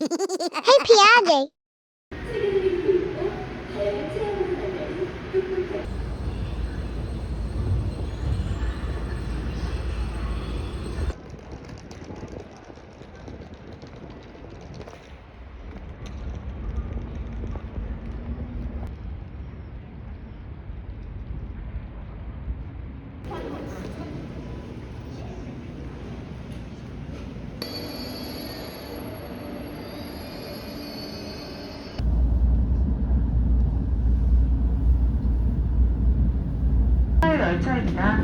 hey, Piaggi. 열차입니다.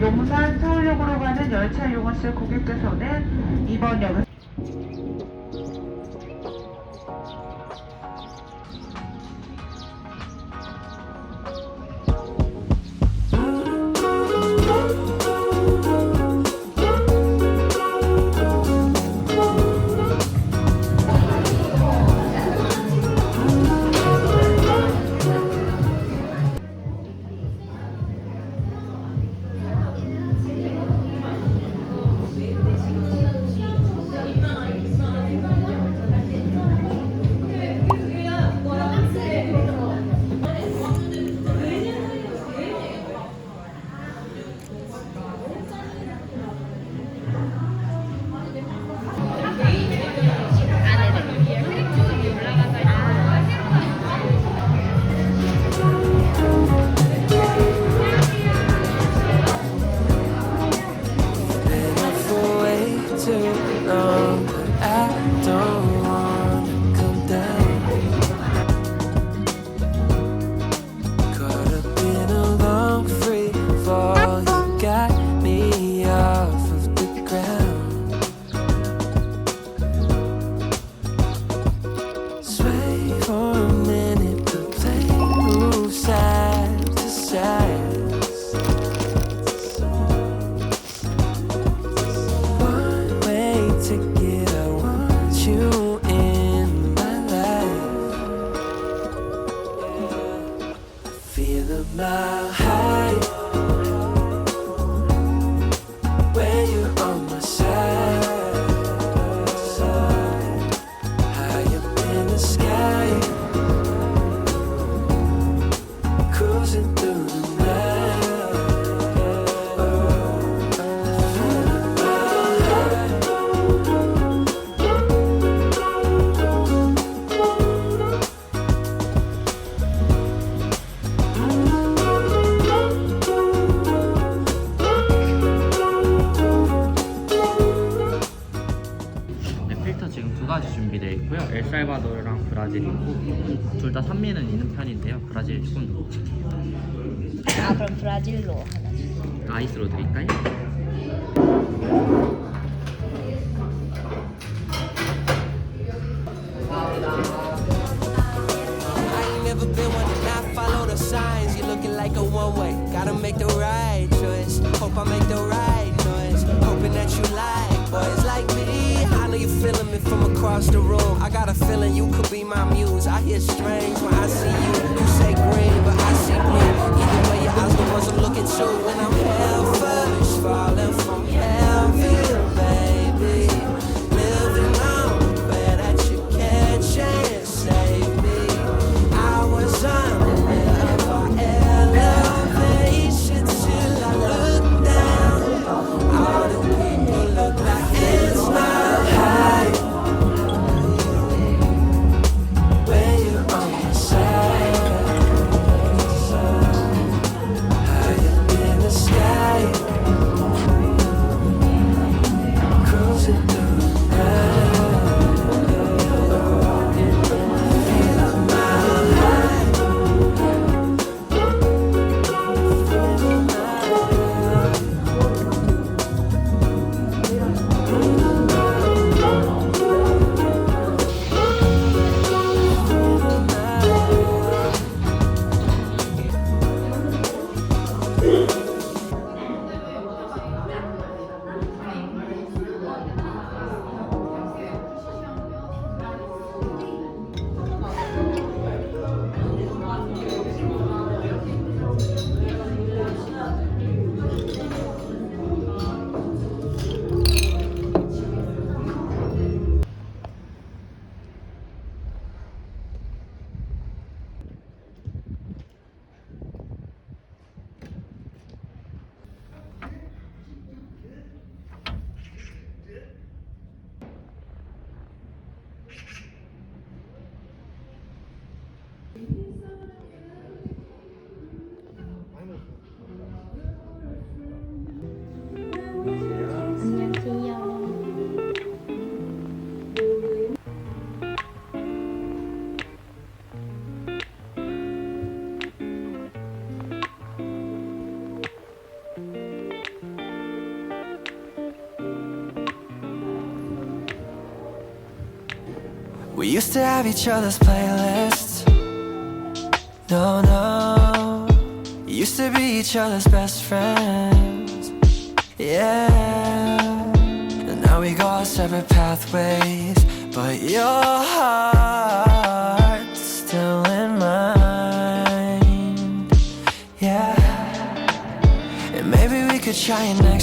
용산 서울역으로 가는 열차 이용하실 고객께서는 이번 역은 feel a 가지 준비되어 있고요. 엘살바도르랑 브라질이고 둘 다 산미는 있는 편인데요. 브라질이 조금 더 묵직해요. 아 그럼 브라질로 하나 주세요. 아이스로 드릴까요? I ain't never been one to not follow the signs. You're looking like a one way. Gotta make the me from across the room. I got a feeling you could be my muse. I hear strange when I see you. You say green, but I see blue. Either way, your eyes the ones I'm looking to. We used to have each other's playlists. No, no. Used to be each other's best friends. Yeah. And now we go our separate pathways. But your heart's still in mine. Yeah. And maybe we could try it next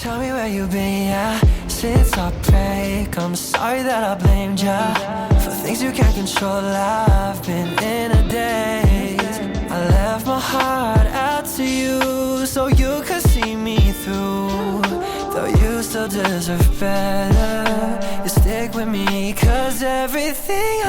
Tell me where you've been, yeah. Since our break, I'm sorry that I blamed ya for things you can't control. I've been in a daze. I left my heart out to you so you could see me through. Though you still deserve better, you stick with me, cause everything